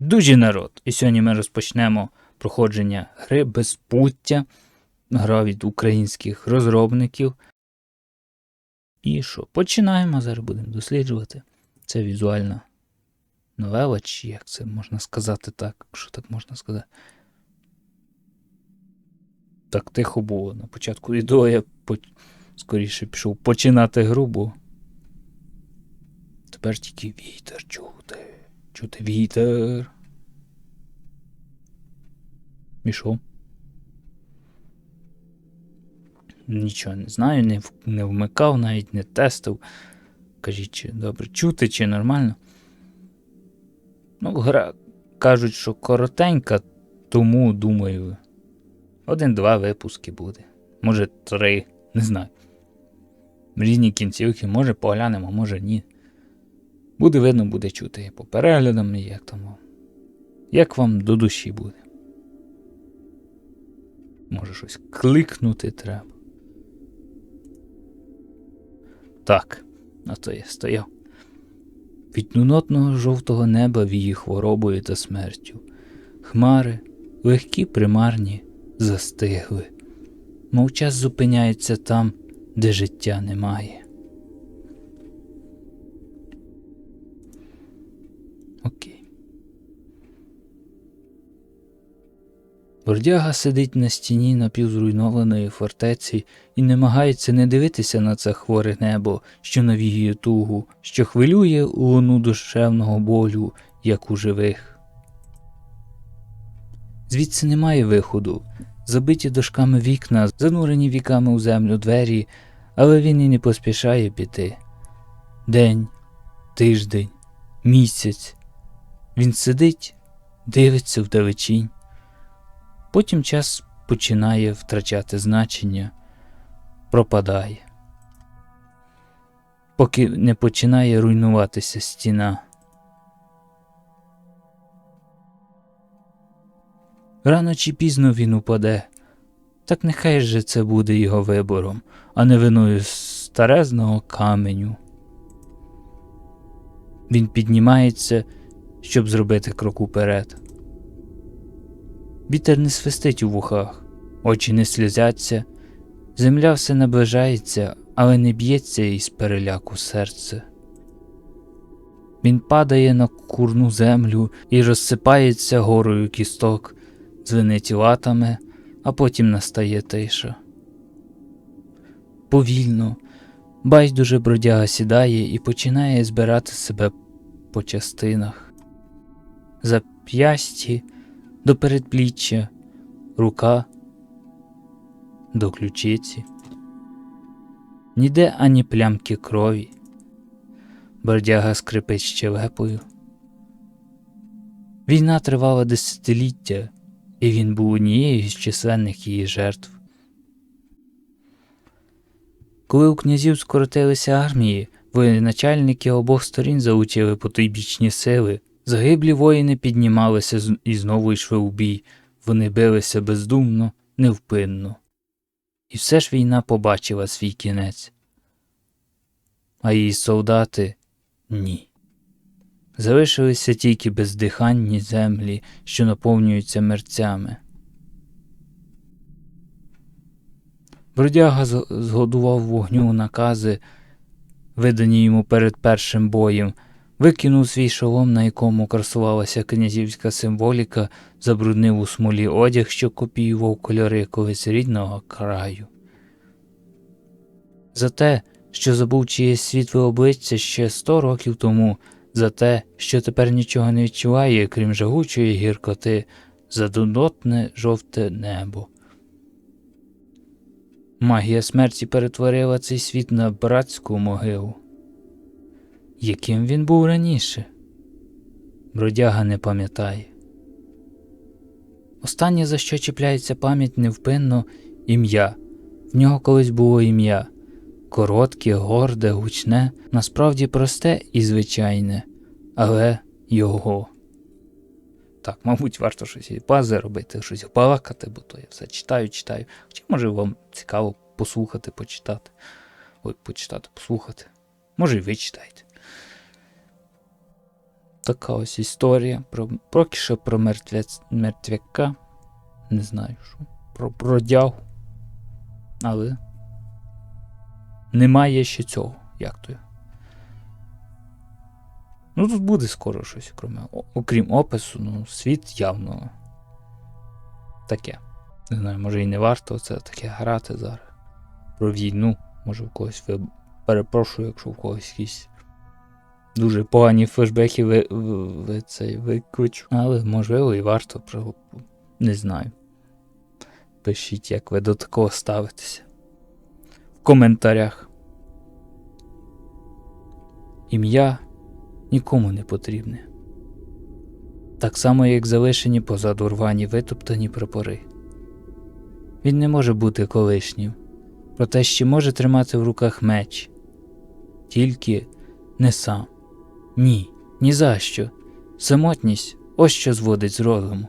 Дуже народ! І сьогодні ми розпочнемо проходження гри Безпуття, гра від українських розробників. І що? Починаємо, зараз будемо досліджувати. Це візуальна новела, чи як це можна сказати так, якщо так можна сказати. Так тихо було на початку відео, я скоріше пішов починати гру, бо тепер тільки вітер чути. Чути вітер. І? Нічого не знаю, не, не вмикав, навіть не тестив. Кажіть, чи добре чути, чи нормально. Ну, гра кажуть, що коротенька, тому думаю, один-два випуски буде. Може три, не знаю. Різні кінцівки, може поглянемо, може ні. Буде видно, буде чути по переглядам, як вам. Як вам до душі буде. Може щось кликнути треба. Так, а то я стояв. Від нунотного жовтого неба віє хворобою та смертю. Хмари, легкі примарні, застигли. Мов час зупиняється там, де життя немає. Бордяга сидить на стіні напівзруйнованої фортеці і намагається не дивитися на це хворе небо, що навіює тугу, що хвилює луну душевного болю, як у живих. Звідси немає виходу, забиті дошками вікна, занурені віками у землю двері, але він і не поспішає піти. День, тиждень, місяць. Він сидить, дивиться вдалечінь. Потім час починає втрачати значення, пропадає, поки не починає руйнуватися стіна. Рано чи пізно він упаде, так нехай же це буде його вибором, а не виною старезного каменю. Він піднімається, щоб зробити крок уперед. Вітер не свистить у вухах, очі не сльозяться, земля все наближається, але не б'ється із переляку серце. Він падає на курну землю і розсипається горою кісток, звенить латами, а потім настає тиша. Повільно, байдуже бродяга сідає і починає збирати себе по частинах. Зап'ясті до передпліччя, рука до ключиці. Ніде ані плямки крові. Бордяга скрипить щелепою. Війна тривала десятиліття, і він був однією з численних її жертв. Коли у князів скоротилися армії, воєначальники обох сторін залучили потойбічні сили. Загиблі воїни піднімалися і знову йшли у бій, вони билися бездумно, невпинно. І все ж війна побачила свій кінець. А її солдати ні. Залишилися тільки бездиханні землі, що наповнюються мерцями. Бродяга згодував вогню накази, видані йому перед першим боєм, викинув свій шолом, на якому красувалася князівська символіка, забруднив у смолі одяг, що копіював кольори колись рідного краю. За те, що забув чиєсь світле обличчя ще сто років тому, за те, що тепер нічого не відчуває, крім жагучої гіркоти, за дунотне жовте небо. Магія смерті перетворила цей світ на братську могилу. Яким він був раніше? Бродяга не пам'ятає. Останнє, за що чіпляється пам'ять невпинно ім'я. В нього колись було ім'я коротке, горде, гучне, насправді просте і звичайне, але його. Так, мабуть, варто щось і пази робити, щось балакати, бо то я все читаю, читаю. Хоча може вам цікаво послухати, почитати. Ой, почитати, послухати. Може, і ви читаєте. Така ось історія. Про, поки що про мертвець, мертвяка. Не знаю що. Про бродягу. Але немає ще цього. Як то? Ну, тут буде скоро щось, окрім, окрім опису, ну, світ явно таке. Не знаю, може і не варто це таке грати зараз. Про війну. Може в когось ви перепрошую, якщо в когось якісь дуже погані флешбеки ви, ви, цей викличу. Але можливо і варто про. Не знаю. Пишіть, як ви до такого ставитеся. В коментарях. Ім'я нікому не потрібне. Так само, як залишені позаду рвані витоптані прапори. Він не може бути колишнім, проте ще може тримати в руках меч. Тільки не сам. Ні, ні за що. Самотність ось що зводить з розуму.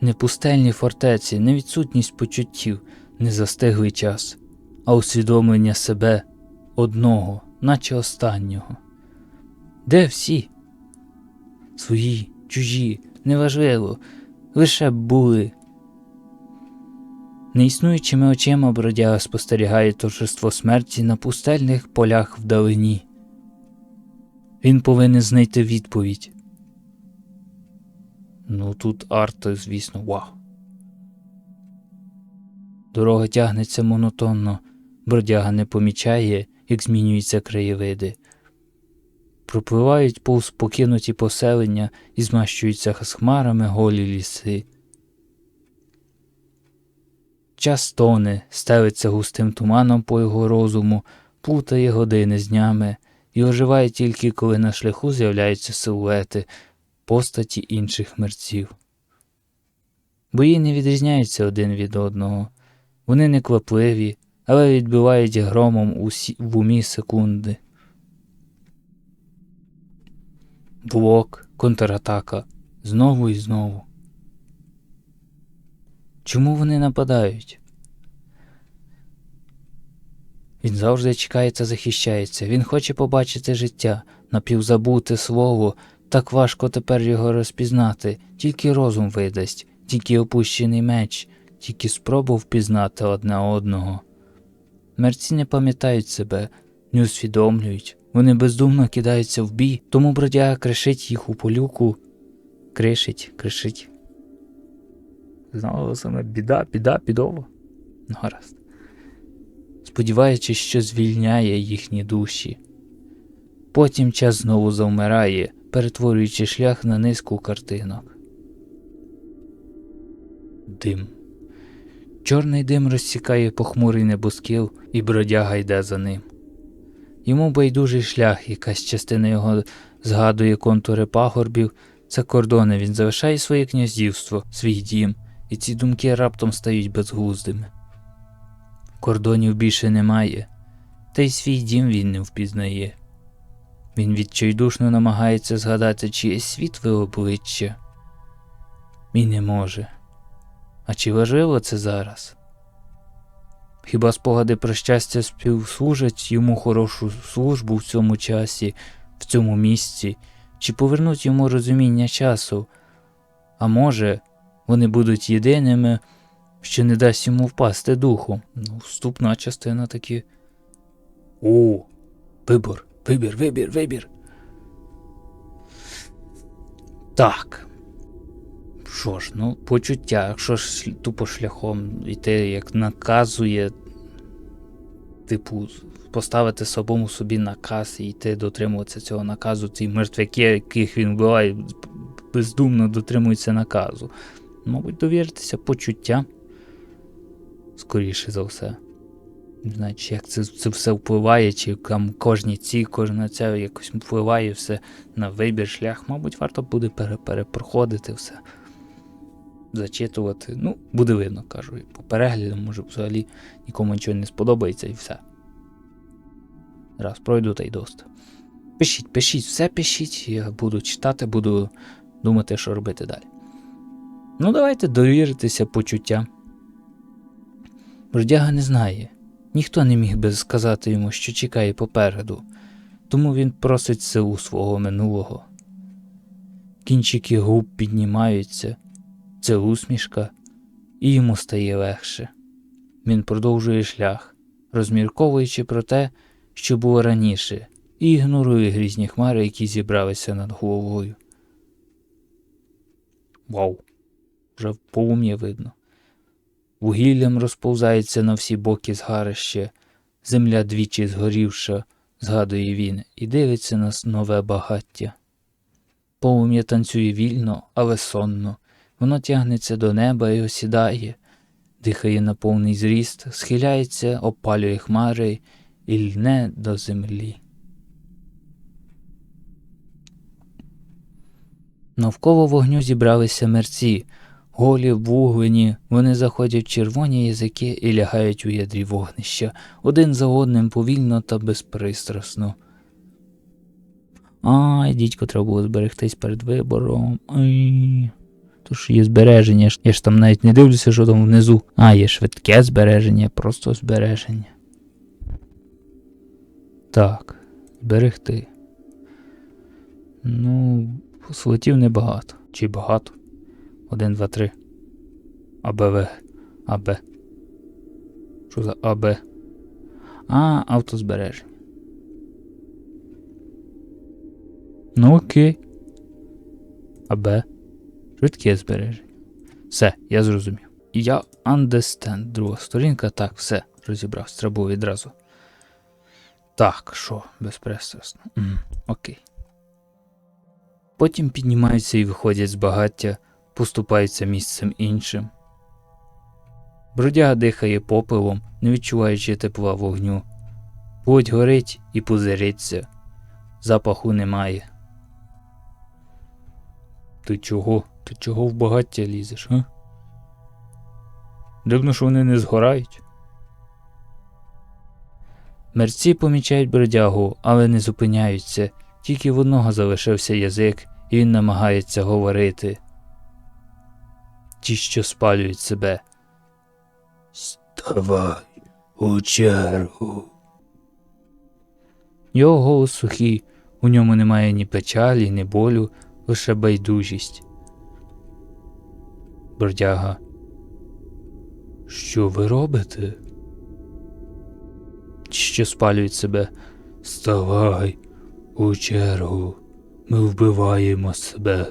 Не пустельні фортеці, не відсутність почуттів, не застиглий час, а усвідомлення себе одного, наче останнього. Де всі? Свої, чужі, неважливо, лише були. Неіснуючими очима бродяга спостерігає торжество смерті на пустельних полях вдалині. Він повинен знайти відповідь. Ну тут арто, звісно, вау. Дорога тягнеться монотонно, бродяга не помічає, як змінюються краєвиди. Пропливають повз покинуті поселення і змащуються хмарами голі ліси. Час тоне, стелиться густим туманом по його розуму, плутає години з днями і оживає тільки, коли на шляху з'являються силуети, постаті інших мерців. Бої не відрізняються один від одного, вони не квапливі, але відбивають громом усі, в умі секунди. Блок, контратака, знову і знову. Чому вони нападають? Він завжди чекає та захищається. Він хоче побачити життя, напівзабуте слово, так важко тепер його розпізнати, тільки розум видасть, тільки опущений меч, тільки спробу впізнати одне одного. Мерці не пам'ятають себе, не усвідомлюють, вони бездумно кидаються в бій, тому бродяга кришить їх у полюку, кришить, кришить. Знову саме біда, біда, бідово. Ну, гаразд. Сподіваючись, що звільняє їхні душі. Потім час знову завмирає, перетворюючи шлях на низку картинок. Дим. Чорний дим розсікає похмурий небоскіл, і бродяга йде за ним. Йому байдужий шлях, якась частина його згадує контури пагорбів, це кордони, він залишає своє князівство, свій дім, і ці думки раптом стають безглуздими. Кордонів більше немає, та й свій дім він не впізнає. Він відчайдушно намагається згадати чиєсь світле обличчя. І не може. А чи важливо це зараз? Хіба спогади про щастя співслужать йому хорошу службу в цьому часі, в цьому місці, чи повернуть йому розуміння часу? А може, вони будуть єдиними, що не дасть йому впасти духом. Ну, вступна частина таки. О, вибор, вибір, вибір, вибір. Так. Що ж, ну, почуття, якщо ж тупо шляхом йти, як наказує, типу, поставити самому собі наказ і йти дотримуватися цього наказу, ці мертвяки, яких він вбиває, бездумно дотримуються наказу. Мабуть, довіритися почуттям. Скоріше за все. Не знаю, чи як це це все впливає, чи там кожні ці, кожна ця якось впливає все на вибір, шлях. Мабуть, варто буде пере перепроходити все. Зачитувати. Ну, буде видно, кажу. По перегляду, може, взагалі нікому нічого не сподобається і все. Раз, пройду та й доста. Пишіть, пишіть, все пишіть, я буду читати, буду думати, що робити далі. Ну, давайте довіритися почуттям. Бродяга не знає. Ніхто не міг би сказати йому, що чекає попереду. тому він просить силу свого минулого. Кінчики губ піднімаються, це усмішка, і йому стає легше. Він продовжує шлях, розмірковуючи про те, що було раніше, і ігнорує грізні хмари, які зібралися над головою. Вау! Вже в полум'я видно. Вугіллям розповзається на всі боки згарище, земля двічі згорівша, згадує він, і дивиться на нове багаття. Полум'я танцює вільно, але сонно. Воно тягнеться до неба і осідає, дихає на повний зріст, схиляється, опалює хмари і льне до землі. Навколо вогню зібралися мерці, голі, вуглені, вони заходять червоні язики і лягають у ядрі вогнища, один за одним повільно та безпристрасно. Ай, дідько, треба було зберегтись перед вибором. Ай. То ж є збереження, я ж там навіть не дивлюся, що там внизу. А, є швидке збереження, просто збереження. Так, зберегти. Ну, слотів небагато. Чи багато? Один, два, три. АБВ. АБ. Що за АБ? А, автозбереження. Ну окей. АБ. Швидке збереження. Все, я зрозумів. Я understand. Друга сторінка. Так, все, розібрався. Треба було відразу. Так, що, безпристрасно. Окей. Потім піднімаються і виходять з багаття, поступаються місцем іншим. Бродяга дихає попелом, не відчуваючи тепла вогню. Плоть горить і пузириться. Запаху немає. Ти чого? Ти чого в багаття лізеш, га? Дивно, що вони не згорають. Мерці помічають бродягу, але не зупиняються, тільки в одного залишився язик, і він намагається говорити. Ті, що спалюють себе. Давай у чергу. Його голос сухий, у ньому немає ні печалі, ні болю, лише байдужість. Бродяга. Що ви робите? Ті, що спалюють себе. Ставай у чергу. Ми вбиваємо себе.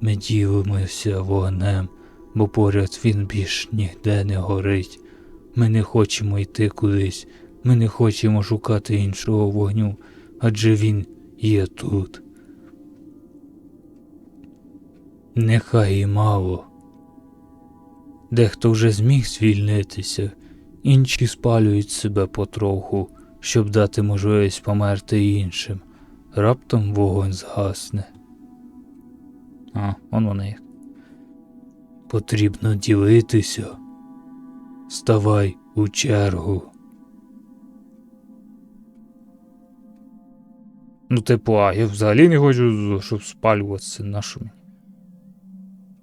Ми ділимося вогнем, бо поряд він більш ніде не горить. Ми не хочемо йти кудись, ми не хочемо шукати іншого вогню, адже він є тут. Нехай і мало. Дехто вже зміг звільнитися, інші спалюють себе потроху, щоб дати можливість померти іншим. Раптом вогонь згасне. А, он вони як. Потрібно ділитися. Ставай у чергу. Ну, типу, а я взагалі не хочу, щоб спалюватися мені.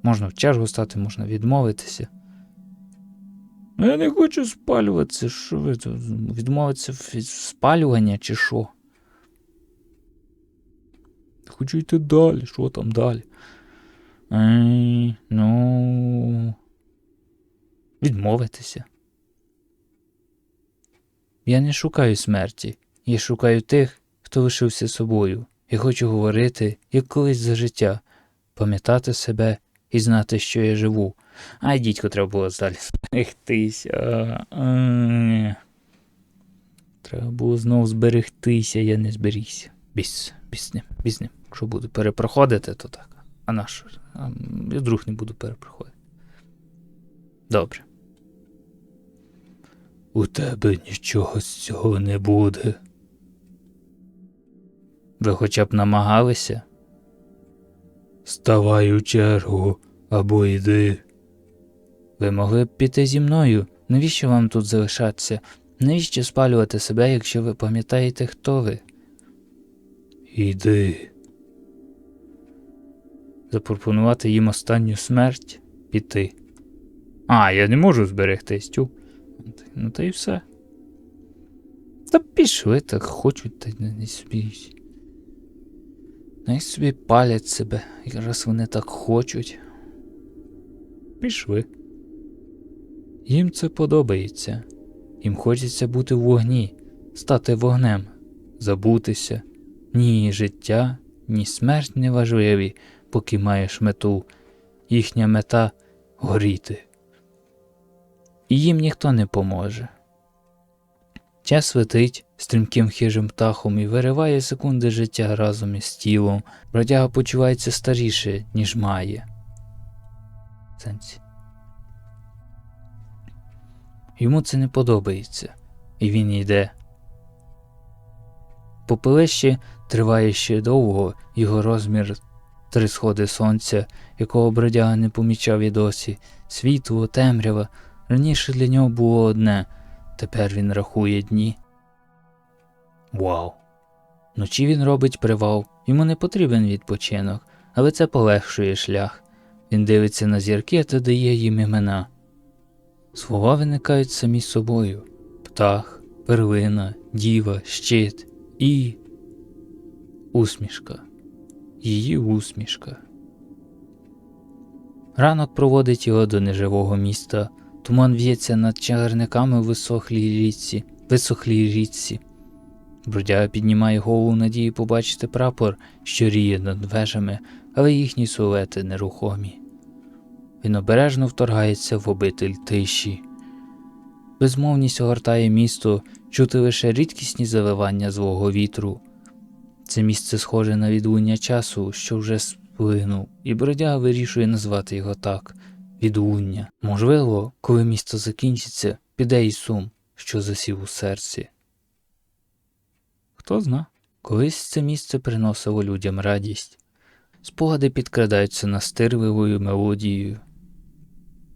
Можна в чергу стати, можна відмовитися. Ну, я не хочу спалюватися. Що ви тут? Відмовитися від спалювання чи що? Хочу йти далі, що там далі? Ей, ну. Відмовитися. Я не шукаю смерті. Я шукаю тих, хто лишився собою. Я хочу говорити, як колись за життя, пам'ятати себе і знати, що я живу. Ай, дідько, треба було далі зберегтися. Треба було знову зберегтися, я не зберігся. Біс, біс ним, біс ним. Якщо буду перепроходити, то так. А на що? А, Я вдруг не буду перепроходити. Добре. У тебе нічого з цього не буде. Ви хоча б намагалися? Ставай у чергу або йди. Ви могли б піти зі мною. Навіщо вам тут залишатися? Навіщо спалювати себе, якщо ви пам'ятаєте, хто ви? Йди. Запропонувати їм останню смерть піти. А, я не можу зберегтись, тю. Ну та й все. Та пішли, так хочуть, та й не, не собі. Най собі палять себе, якраз вони так хочуть. Пішли. Їм це подобається. Їм хочеться бути в вогні, стати вогнем, забутися. Ні життя, ні смерть не важливі, поки маєш мету. Їхня мета горіти. І їм ніхто не поможе. Час летить стрімким хижим птахом і вириває секунди життя разом із тілом. Бродяга почувається старіше, ніж має. Йому це не подобається, і він йде. Попелище триває ще довго, його розмір три сходи сонця, якого бродяга не помічав і досі, світло, темрява. Раніше для нього було одне, тепер він рахує дні. Вау! Вночі він робить привал, йому не потрібен відпочинок, але це полегшує шлях. Він дивиться на зірки та дає їм імена. Слова виникають самі собою: птах, перлина, діва, щит і усмішка. Її усмішка. Ранок проводить його до неживого міста. Туман в'ється над чагарниками в висохлій річці, висохлій річці. Бродяга піднімає голову в надії побачити прапор, що ріє над вежами, але їхні силуети нерухомі. Він обережно вторгається в обитель тиші. Безмовність огортає місто, чути лише рідкісні заливання злого вітру. Це місце схоже на відлуння часу, що вже сплинув, і бродяга вирішує назвати його так відлуння. Можливо, коли місто закінчиться, піде і сум, що засів у серці. Хто зна, колись це місце приносило людям радість. Спогади підкрадаються настирливою мелодією.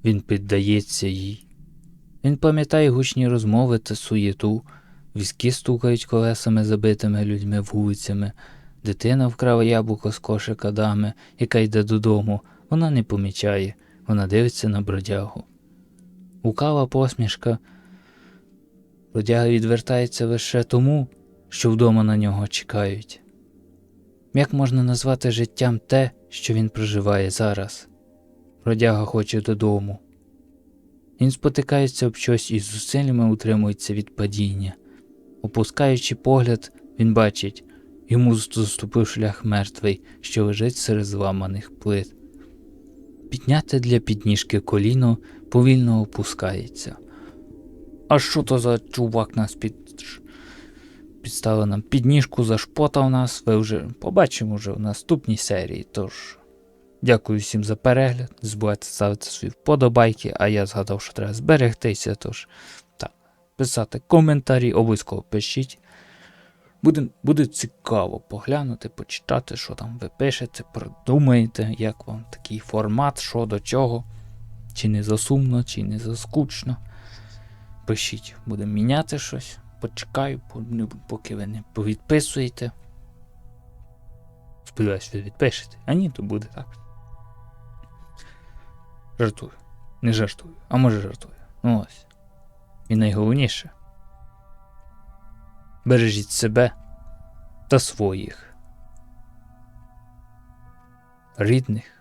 Він піддається їй. Він пам'ятає гучні розмови та суєту, візки стукають колесами забитими людьми вулицями. Дитина вкрала яблуко з кошика дами, яка йде додому. Вона не помічає, вона дивиться на бродягу. Лукава посмішка. Бродяга відвертається лише тому, що вдома на нього чекають. Як можна назвати життям те, що він проживає зараз? Бродяга хоче додому. Він спотикається об щось і зусиллями утримується від падіння. Опускаючи погляд, він бачить йому заступив шлях мертвий, що лежить серед зламаних плит. Підняте для підніжки коліно повільно опускається. А що то за чувак нас під... підставив нам підніжку, зашпотав нас, ви вже побачимо вже в наступній серії. Тож, дякую всім за перегляд. Не забувайте ставити свої вподобайки, а я згадав, що треба зберегтися. Тож, писати коментарі, обов'язково пишіть. Буде, буде цікаво поглянути, почитати, що там ви пишете, продумаєте, як вам такий формат, що до чого. Чи не засумно, чи не заскучно. Пишіть, будемо міняти щось. Почекаю, поки ви не повідписуєте. Сподіваюсь, ви відпишете. А ні, то буде так. Жартую. Не жартую. А може жартую. Ну ось. І найголовніше. Бережіть себе та своїх. Рідних